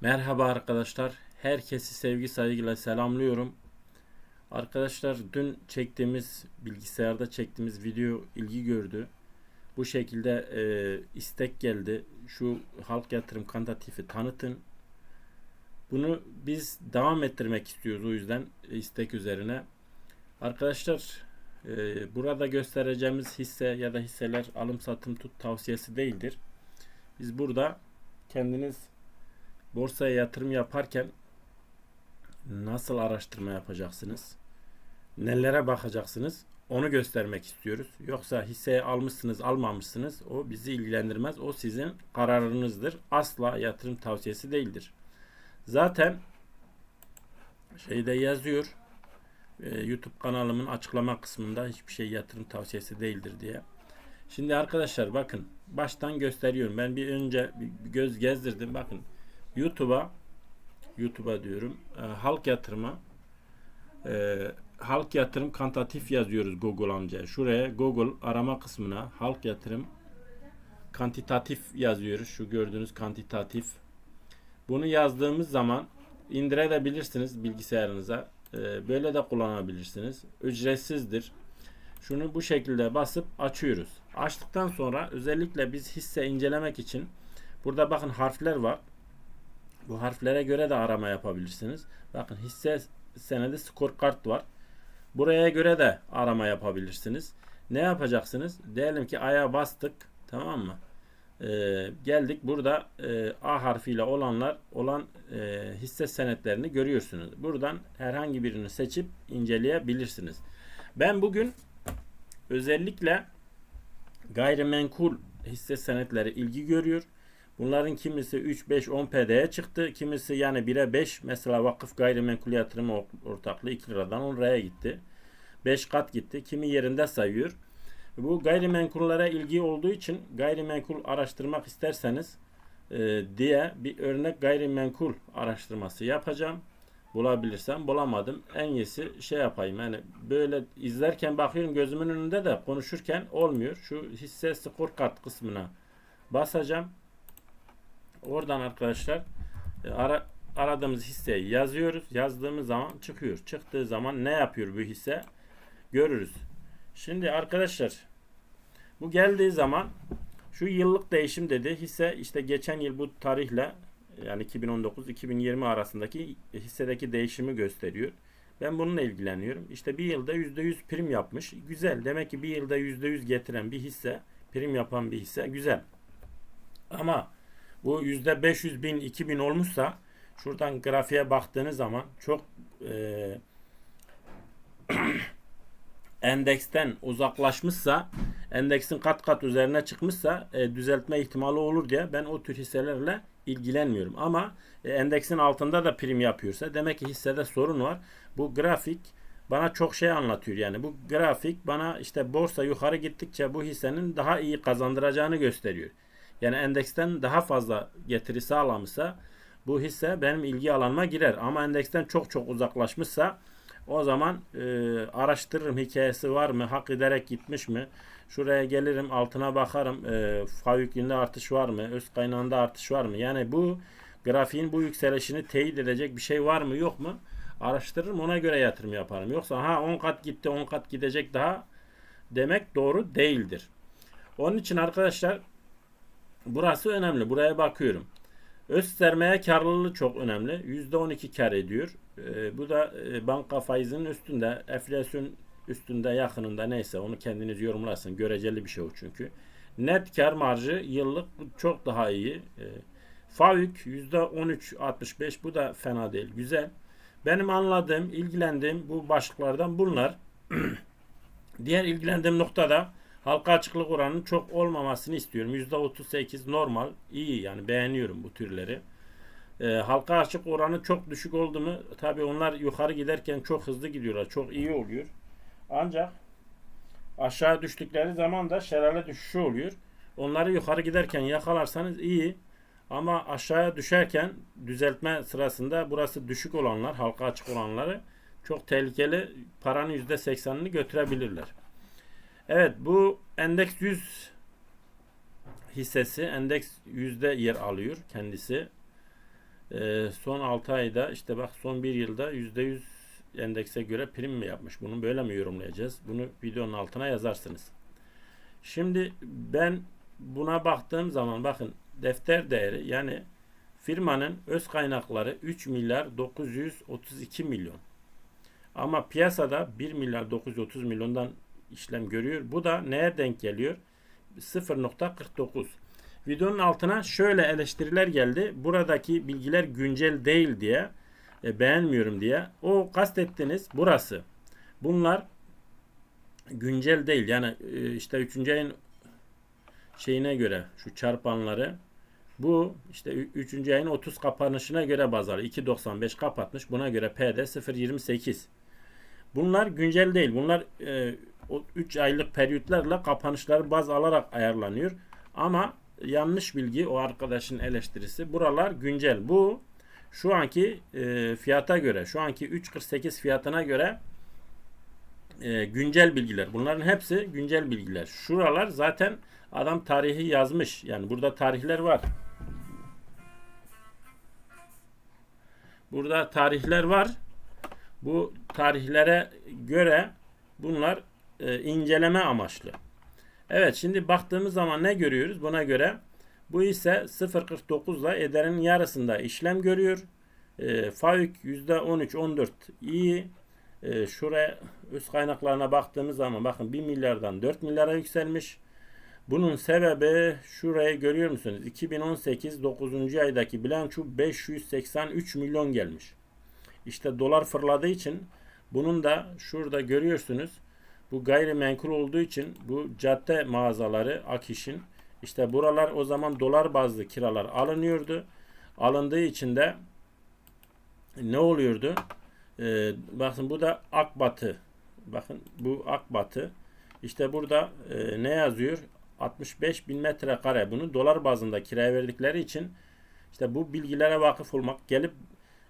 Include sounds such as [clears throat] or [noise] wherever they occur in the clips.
Merhaba arkadaşlar. Herkesi sevgi saygıyla selamlıyorum. Arkadaşlar dün çektiğimiz bilgisayarda çektiğimiz video ilgi gördü. Bu şekilde e, istek geldi. Şu halk yatırım kantatifi tanıtın. Bunu biz devam ettirmek istiyoruz o yüzden istek üzerine. Arkadaşlar e, burada göstereceğimiz hisse ya da hisseler alım satım tut tavsiyesi değildir. Biz burada kendiniz borsaya yatırım yaparken nasıl araştırma yapacaksınız? Nelere bakacaksınız? Onu göstermek istiyoruz. Yoksa hisseyi almışsınız, almamışsınız o bizi ilgilendirmez. O sizin kararınızdır. Asla yatırım tavsiyesi değildir. Zaten şeyde yazıyor. e, YouTube kanalımın açıklama kısmında hiçbir şey yatırım tavsiyesi değildir diye. Şimdi arkadaşlar bakın baştan gösteriyorum. Ben bir önce bir göz gezdirdim. Bakın YouTube'a YouTube'a diyorum. E, halk yatırıma e, halk yatırım kantatif yazıyoruz Google amca. Şuraya Google arama kısmına halk yatırım kantitatif yazıyoruz. Şu gördüğünüz kantitatif. Bunu yazdığımız zaman indirebilirsiniz bilgisayarınıza. E, böyle de kullanabilirsiniz. Ücretsizdir. Şunu bu şekilde basıp açıyoruz. Açtıktan sonra özellikle biz hisse incelemek için burada bakın harfler var. Bu harflere göre de arama yapabilirsiniz. Bakın hisse senedi skor kart var. Buraya göre de arama yapabilirsiniz. Ne yapacaksınız? Diyelim ki A'ya bastık. Tamam mı? Ee, geldik burada e, A harfiyle olanlar olan e, hisse senetlerini görüyorsunuz. Buradan herhangi birini seçip inceleyebilirsiniz. Ben bugün özellikle gayrimenkul hisse senetleri ilgi görüyor. Bunların kimisi 3, 5, 10 PD'ye çıktı. Kimisi yani 1'e 5 mesela vakıf gayrimenkul yatırımı ortaklığı 2 liradan 10 liraya gitti. 5 kat gitti. Kimi yerinde sayıyor. Bu gayrimenkullere ilgi olduğu için gayrimenkul araştırmak isterseniz e, diye bir örnek gayrimenkul araştırması yapacağım. Bulabilirsem bulamadım. En iyisi şey yapayım. Yani böyle izlerken bakıyorum gözümün önünde de konuşurken olmuyor. Şu hisse skor kart kısmına basacağım. Oradan arkadaşlar e, ara, aradığımız hisseyi yazıyoruz. Yazdığımız zaman çıkıyor. Çıktığı zaman ne yapıyor bu hisse görürüz. Şimdi arkadaşlar bu geldiği zaman şu yıllık değişim dedi. Hisse işte geçen yıl bu tarihle yani 2019-2020 arasındaki hissedeki değişimi gösteriyor. Ben bununla ilgileniyorum. İşte bir yılda %100 prim yapmış. Güzel. Demek ki bir yılda %100 getiren bir hisse, prim yapan bir hisse güzel. Ama bu yüzde 500 bin 2000 olmuşsa şuradan grafiğe baktığınız zaman çok e, [clears throat] endeksten uzaklaşmışsa endeksin kat kat üzerine çıkmışsa e, düzeltme ihtimali olur diye ben o tür hisselerle ilgilenmiyorum. Ama e, endeksin altında da prim yapıyorsa demek ki hissede sorun var. Bu grafik bana çok şey anlatıyor yani. Bu grafik bana işte borsa yukarı gittikçe bu hissenin daha iyi kazandıracağını gösteriyor yani endeksten daha fazla getiri sağlamışsa bu hisse benim ilgi alanıma girer. Ama endeksten çok çok uzaklaşmışsa o zaman e, araştırırım hikayesi var mı, hak ederek gitmiş mi? Şuraya gelirim, altına bakarım, e, fav artış var mı, öz kaynağında artış var mı? Yani bu grafiğin bu yükselişini teyit edecek bir şey var mı, yok mu? Araştırırım, ona göre yatırım yaparım. Yoksa ha 10 kat gitti, 10 kat gidecek daha demek doğru değildir. Onun için arkadaşlar Burası önemli. Buraya bakıyorum. Öz sermaye karlılığı çok önemli. %12 kar ediyor. E, bu da e, banka faizinin üstünde, enflasyon üstünde yakınında neyse onu kendiniz yorumlarsın. Göreceli bir şey o çünkü. Net kar marjı yıllık çok daha iyi. E, FAVÜK %13.65 bu da fena değil. Güzel. Benim anladığım, ilgilendiğim bu başlıklardan bunlar. [clears throat] Diğer ilgilendiğim noktada Halka açıklık oranının çok olmamasını istiyorum. %38 normal, iyi yani beğeniyorum bu türleri. E, halka açık oranı çok düşük oldu mu tabi onlar yukarı giderken çok hızlı gidiyorlar. Çok iyi oluyor. Ancak aşağı düştükleri zaman da şelale düşüşü oluyor. Onları yukarı giderken yakalarsanız iyi. Ama aşağıya düşerken düzeltme sırasında burası düşük olanlar, halka açık olanları çok tehlikeli paranın %80'ini götürebilirler. Evet bu endeks 100 hissesi endeks yüzde yer alıyor kendisi. e, son 6 ayda işte bak son 1 yılda %100 endekse göre prim mi yapmış? Bunu böyle mi yorumlayacağız? Bunu videonun altına yazarsınız. Şimdi ben buna baktığım zaman bakın defter değeri yani firmanın öz kaynakları 3 milyar 932 milyon. Ama piyasada 1 milyar 930 milyondan işlem görüyor. Bu da neye denk geliyor? 0.49. Videonun altına şöyle eleştiriler geldi. Buradaki bilgiler güncel değil diye e, beğenmiyorum diye. O kastettiniz burası. Bunlar güncel değil. Yani e, işte 3. ayın şeyine göre şu çarpanları bu işte 3. ayın 30 kapanışına göre baz alıyor. 2.95 kapatmış. Buna göre PD 0.28. Bunlar güncel değil. Bunlar e, 3 aylık periyotlarla kapanışları baz alarak ayarlanıyor. Ama yanlış bilgi o arkadaşın eleştirisi. Buralar güncel. Bu şu anki e, fiyata göre, şu anki 3.48 fiyatına göre e, güncel bilgiler. Bunların hepsi güncel bilgiler. Şuralar zaten adam tarihi yazmış. Yani burada tarihler var. Burada tarihler var. Bu tarihlere göre bunlar e, inceleme amaçlı. Evet şimdi baktığımız zaman ne görüyoruz? Buna göre bu ise 0.49 ile ederin yarısında işlem görüyor. E, FAÜK %13-14 iyi. E, şuraya üst kaynaklarına baktığımız zaman bakın 1 milyardan 4 milyara yükselmiş. Bunun sebebi şurayı görüyor musunuz? 2018 9. aydaki bilanço 583 milyon gelmiş. İşte dolar fırladığı için bunun da şurada görüyorsunuz. Bu gayrimenkul olduğu için bu cadde mağazaları Akiş'in işte buralar o zaman dolar bazlı kiralar alınıyordu. Alındığı için de ne oluyordu? Ee, bakın bu da Akbatı. Bakın bu Akbatı. İşte burada e, ne yazıyor? 65 bin metrekare. Bunu dolar bazında kiraya verdikleri için işte bu bilgilere vakıf olmak gelip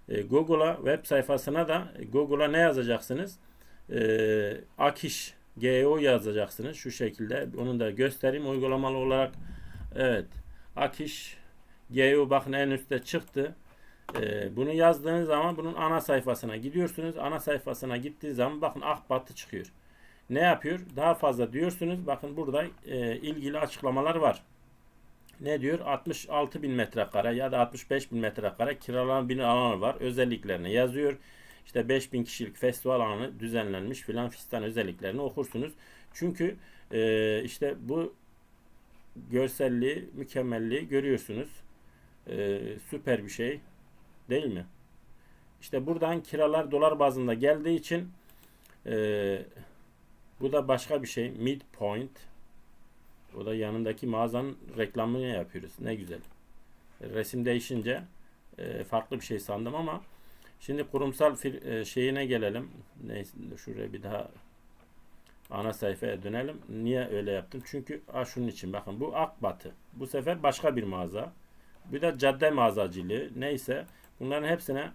e, Google'a web sayfasına da e, Google'a ne yazacaksınız? E, Akiş GEO yazacaksınız şu şekilde. Onu da göstereyim uygulamalı olarak. Evet. Akiş GEO bakın en üstte çıktı. Ee, bunu yazdığınız zaman bunun ana sayfasına gidiyorsunuz. Ana sayfasına gittiği zaman bakın Akbat'ı çıkıyor. Ne yapıyor? Daha fazla diyorsunuz. Bakın burada e, ilgili açıklamalar var. Ne diyor? 66 bin metrekare ya da 65 bin metrekare kiralanan bir alanı var. Özelliklerini yazıyor. İşte 5000 kişilik festival alanı düzenlenmiş filan fistan özelliklerini okursunuz. Çünkü e, işte bu görselliği, mükemmelliği görüyorsunuz. E, süper bir şey. Değil mi? İşte buradan kiralar dolar bazında geldiği için e, bu da başka bir şey. Midpoint. O da yanındaki mağazanın reklamını yapıyoruz. Ne güzel. Resim değişince e, farklı bir şey sandım ama şimdi kurumsal e, şeyine gelelim. Neyse şuraya bir daha ana sayfaya dönelim. Niye öyle yaptım? Çünkü a, şunun için bakın bu Akbatı. Bu sefer başka bir mağaza. Bir de cadde mağazacılığı. Neyse bunların hepsine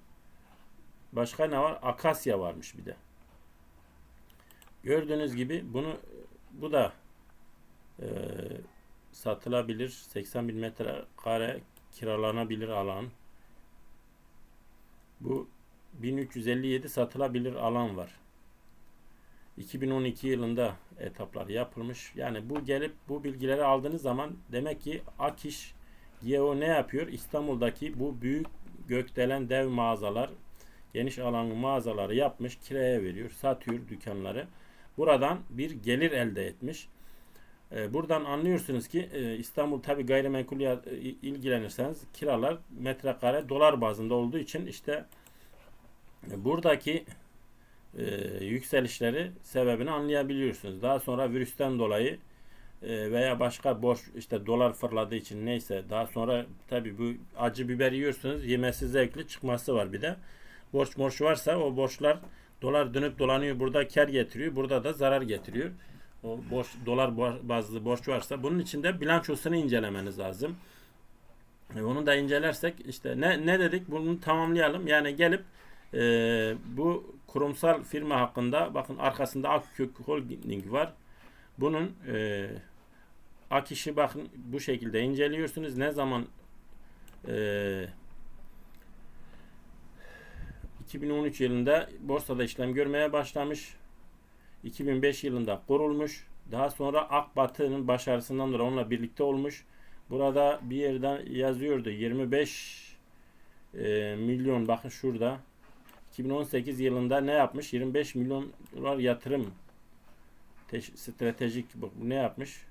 başka ne var? Akasya varmış bir de. Gördüğünüz gibi bunu bu da e, satılabilir. 80 bin metre kare kiralanabilir alan. Bu 1357 satılabilir alan var. 2012 yılında etaplar yapılmış. Yani bu gelip bu bilgileri aldığınız zaman demek ki Akiş Geo ne yapıyor? İstanbul'daki bu büyük gökdelen dev mağazalar geniş alanlı mağazaları yapmış, kiraya veriyor, satıyor dükkanları. Buradan bir gelir elde etmiş. Ee, buradan anlıyorsunuz ki e, İstanbul tabi gayrimenkul e, ilgilenirseniz kiralar metrekare dolar bazında olduğu için işte e, buradaki yükselişleri sebebini anlayabiliyorsunuz. Daha sonra virüsten dolayı veya başka borç işte dolar fırladığı için neyse daha sonra tabi bu acı biber yiyorsunuz yemesi zevkli çıkması var bir de borç borç varsa o borçlar dolar dönüp dolanıyor burada kar getiriyor burada da zarar getiriyor o borç, dolar bazlı borç varsa bunun için de bilançosunu incelemeniz lazım. E, onu da incelersek işte ne, ne dedik bunu tamamlayalım. Yani gelip e, bu kurumsal firma hakkında bakın arkasında Akkök Holding var. Bunun e, Akiş'i bakın bu şekilde inceliyorsunuz. Ne zaman e, 2013 yılında borsada işlem görmeye başlamış. 2005 yılında kurulmuş. Daha sonra Akbatı'nın başarısından dolayı onunla birlikte olmuş. Burada bir yerden yazıyordu 25 e, milyon bakın şurada 2018 yılında ne yapmış? 25 milyon dolar yatırım stratejik bu ne yapmış?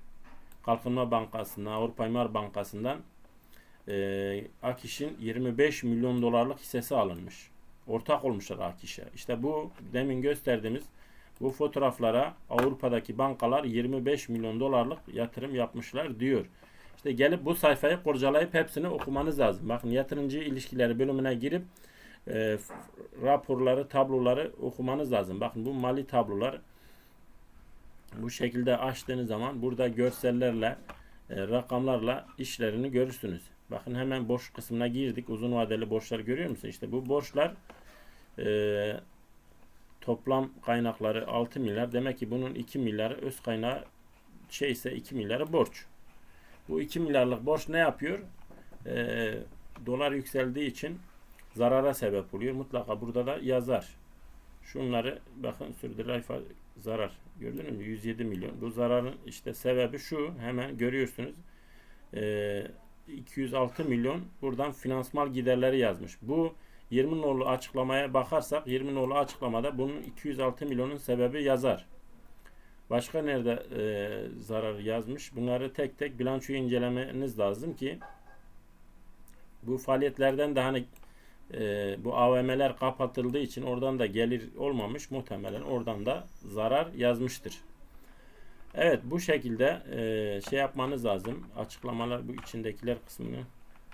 Kalkınma Bankası'ndan, Avrupa İmar Bankası'ndan e, Akiş'in 25 milyon dolarlık hissesi alınmış. Ortak olmuşlar Akiş'e. İşte bu demin gösterdiğimiz bu fotoğraflara Avrupa'daki bankalar 25 milyon dolarlık yatırım yapmışlar diyor. İşte gelip bu sayfayı kurcalayıp hepsini okumanız lazım. Bakın yatırımcı ilişkileri bölümüne girip e, raporları, tabloları okumanız lazım. Bakın bu mali tablolar bu şekilde açtığınız zaman burada görsellerle, e, rakamlarla işlerini görürsünüz. Bakın hemen borç kısmına girdik. Uzun vadeli borçlar görüyor musun? İşte bu borçlar e, toplam kaynakları 6 milyar. Demek ki bunun 2 milyarı öz kaynağı şey ise 2 milyarı borç. Bu 2 milyarlık borç ne yapıyor? E, dolar yükseldiği için zarara sebep oluyor. Mutlaka burada da yazar. Şunları bakın sürdürülen zarar. Gördünüz mü? 107 milyon. Bu zararın işte sebebi şu. Hemen görüyorsunuz. Ee, 206 milyon buradan finansmal giderleri yazmış. Bu 20 nolu açıklamaya bakarsak 20 nolu açıklamada bunun 206 milyonun sebebi yazar. Başka nerede e, zarar yazmış? Bunları tek tek bilançoyu incelemeniz lazım ki bu faaliyetlerden de hani e, bu AVM'ler kapatıldığı için oradan da gelir olmamış muhtemelen oradan da zarar yazmıştır. Evet bu şekilde e, şey yapmanız lazım. Açıklamalar bu içindekiler kısmını.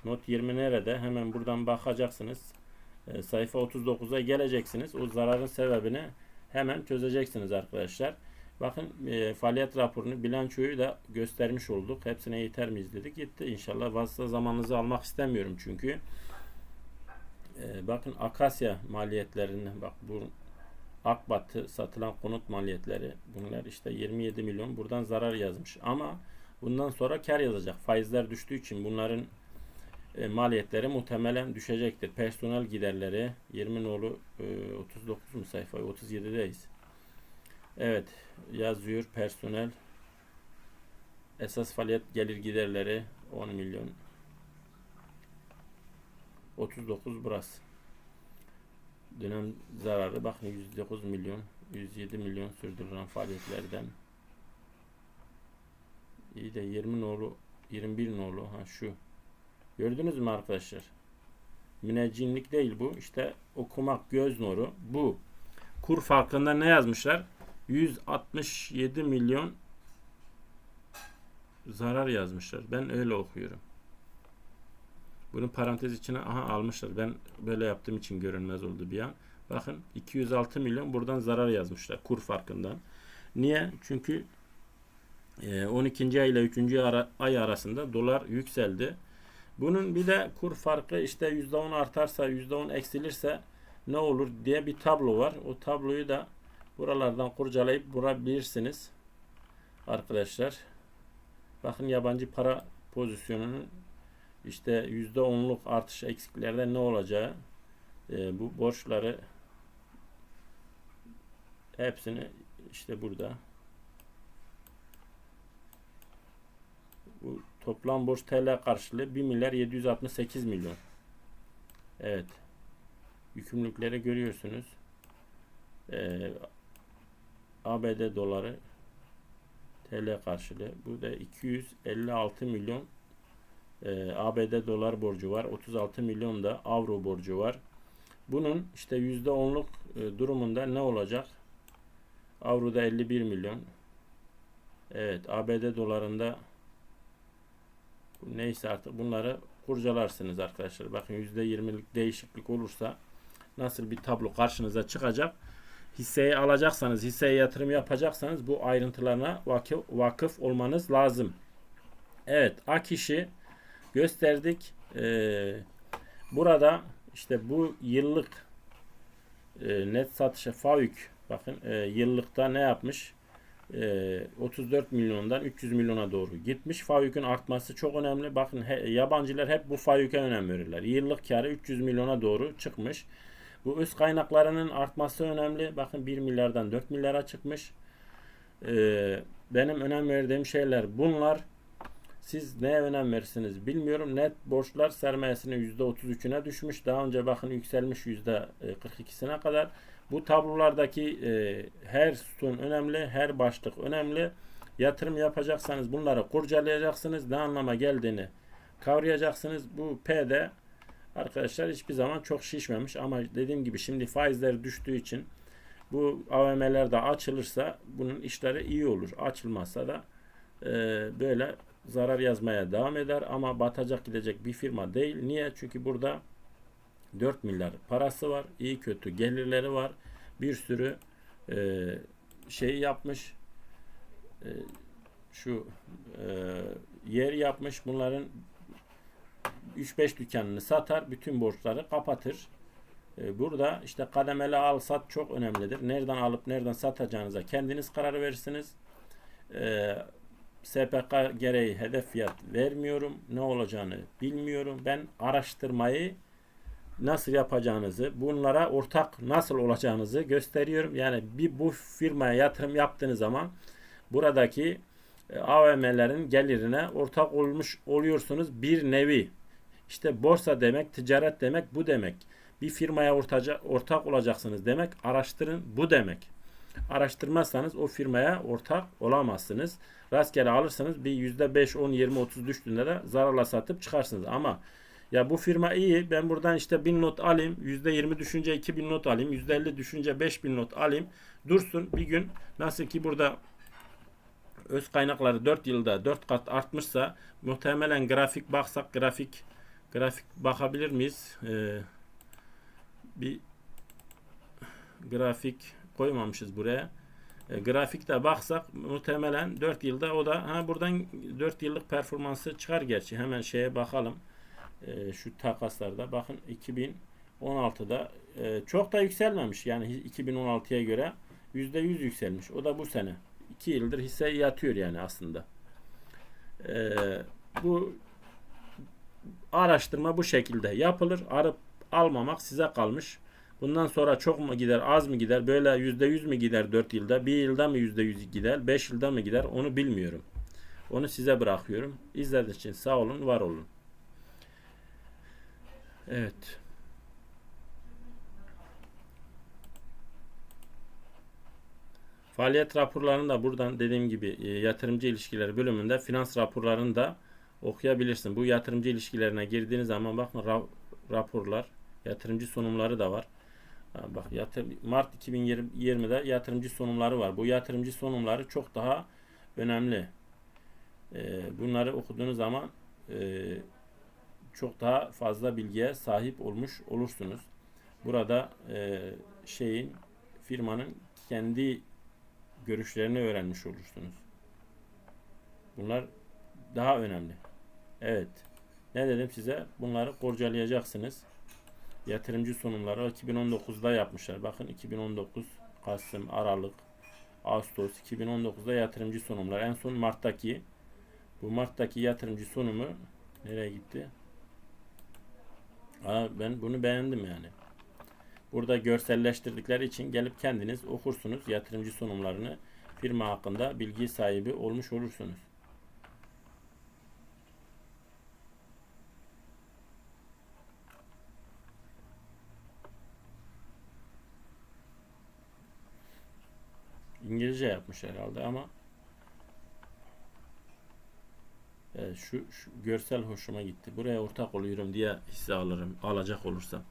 Not 20 nerede? Hemen buradan bakacaksınız. E, sayfa 39'a geleceksiniz. O zararın sebebini hemen çözeceksiniz arkadaşlar. Bakın e, faaliyet raporunu, bilançoyu da göstermiş olduk. Hepsine yeter mi izledik? Gitti. İnşallah fazla zamanınızı almak istemiyorum çünkü. Ee, bakın Akasya maliyetlerini bak bu Akbat'ı satılan konut maliyetleri bunlar işte 27 milyon buradan zarar yazmış ama bundan sonra kar yazacak faizler düştüğü için bunların e, maliyetleri muhtemelen düşecektir. Personel giderleri 20 nolu e, 39 mu sayfa 37'deyiz. Evet yazıyor personel esas faaliyet gelir giderleri 10 milyon 39 burası. Dönem zararı bakın 109 milyon 107 milyon sürdürülen faaliyetlerden iyi de 20 nolu 21 nolu ha şu gördünüz mü arkadaşlar müneccinlik değil bu işte okumak göz nuru bu kur farkında ne yazmışlar 167 milyon zarar yazmışlar ben öyle okuyorum bunu parantez içine aha almışlar. Ben böyle yaptığım için görünmez oldu bir an. Bakın 206 milyon buradan zarar yazmışlar kur farkından. Niye? Çünkü 12. ay ile 3. ay arasında dolar yükseldi. Bunun bir de kur farkı işte %10 artarsa %10 eksilirse ne olur diye bir tablo var. O tabloyu da buralardan kurcalayıp bulabilirsiniz. Arkadaşlar. Bakın yabancı para pozisyonunun işte %10'luk artış eksiklerden ne olacağı e, bu borçları hepsini işte burada bu toplam borç TL karşılığı 1 milyar 768 milyon. Evet. Yükümlülükleri görüyorsunuz. Ee, ABD doları TL karşılığı. Bu da 256 milyon e, ABD dolar borcu var. 36 milyon da avro borcu var. Bunun işte %10'luk e, durumunda ne olacak? Avroda 51 milyon. Evet ABD dolarında neyse artık bunları kurcalarsınız arkadaşlar. Bakın %20'lik değişiklik olursa nasıl bir tablo karşınıza çıkacak. Hisseyi alacaksanız, hisseye yatırım yapacaksanız bu ayrıntılarına vakıf, vakıf olmanız lazım. Evet, Akiş'i gösterdik. Ee, burada işte bu yıllık e, net satışa FAVÜK bakın e, yıllıkta ne yapmış? E, 34 milyondan 300 milyona doğru gitmiş. FAVÜK'ün artması çok önemli. Bakın he, yabancılar hep bu FAVÜK'e önem verirler. Yıllık karı 300 milyona doğru çıkmış. Bu öz kaynaklarının artması önemli. Bakın 1 milyardan 4 milyara çıkmış. Ee, benim önem verdiğim şeyler bunlar. Siz neye önem verirsiniz bilmiyorum. Net borçlar sermayesinin %33'üne düşmüş. Daha önce bakın yükselmiş %42'sine kadar. Bu tablolardaki e, her sütun önemli, her başlık önemli. Yatırım yapacaksanız bunları kurcalayacaksınız. Ne anlama geldiğini kavrayacaksınız. Bu P'de arkadaşlar hiçbir zaman çok şişmemiş ama dediğim gibi şimdi faizler düştüğü için bu AVM'ler de açılırsa bunun işleri iyi olur. Açılmazsa da e, böyle zarar yazmaya devam eder ama batacak gidecek bir firma değil. Niye? Çünkü burada 4 milyar parası var. iyi kötü gelirleri var. Bir sürü e, şey yapmış. E, şu e, yer yapmış. Bunların 3-5 dükkanını satar. Bütün borçları kapatır. E, burada işte kademeli al sat çok önemlidir. Nereden alıp nereden satacağınıza kendiniz karar verirsiniz. E, SPK gereği hedef fiyat vermiyorum. Ne olacağını bilmiyorum. Ben araştırmayı nasıl yapacağınızı, bunlara ortak nasıl olacağınızı gösteriyorum. Yani bir bu firmaya yatırım yaptığınız zaman buradaki e, AVM'lerin gelirine ortak olmuş oluyorsunuz bir nevi. İşte borsa demek, ticaret demek bu demek. Bir firmaya ortaca, ortak olacaksınız demek. Araştırın bu demek. Araştırmazsanız o firmaya ortak olamazsınız. Rastgele alırsanız bir yüzde beş, on, yirmi, otuz düştüğünde de zararla satıp çıkarsınız. Ama ya bu firma iyi. Ben buradan işte 1000 not alayım. %20 düşünce 2000 not alayım. %50 düşünce 5000 not alayım. Dursun bir gün nasıl ki burada öz kaynakları 4 yılda 4 kat artmışsa muhtemelen grafik baksak grafik grafik bakabilir miyiz? Ee, bir grafik koymamışız buraya. E, grafikte baksak muhtemelen 4 yılda o da ha buradan 4 yıllık performansı çıkar gerçi. Hemen şeye bakalım e, şu takaslarda bakın 2016'da e, çok da yükselmemiş yani 2016'ya göre %100 yükselmiş. O da bu sene. 2 yıldır hisse yatıyor yani aslında. E, bu araştırma bu şekilde yapılır. Arıp almamak size kalmış. Bundan sonra çok mu gider, az mı gider, böyle %100 mi gider 4 yılda, 1 yılda mı %100 gider, 5 yılda mı gider onu bilmiyorum. Onu size bırakıyorum. İzlediğiniz için sağ olun, var olun. Evet. Faaliyet raporlarını da buradan dediğim gibi e, yatırımcı ilişkileri bölümünde finans raporlarını da okuyabilirsin. Bu yatırımcı ilişkilerine girdiğiniz zaman bakın ra raporlar, yatırımcı sunumları da var. Bak Mart 2020'de yatırımcı sunumları var. Bu yatırımcı sunumları çok daha önemli. E, bunları okuduğunuz zaman e, çok daha fazla bilgiye sahip olmuş olursunuz. Burada e, şeyin firmanın kendi görüşlerini öğrenmiş olursunuz. Bunlar daha önemli. Evet. Ne dedim size? Bunları kurcalayacaksınız. Yatırımcı sunumları 2019'da yapmışlar. Bakın 2019 Kasım, Aralık, Ağustos 2019'da yatırımcı sunumlar. En son Mart'taki bu Mart'taki yatırımcı sunumu nereye gitti? Aa, ben bunu beğendim yani. Burada görselleştirdikleri için gelip kendiniz okursunuz yatırımcı sunumlarını firma hakkında bilgi sahibi olmuş olursunuz. İngilizce yapmış herhalde ama Evet, şu, şu görsel hoşuma gitti. Buraya ortak oluyorum diye hisse alırım. Alacak olursam.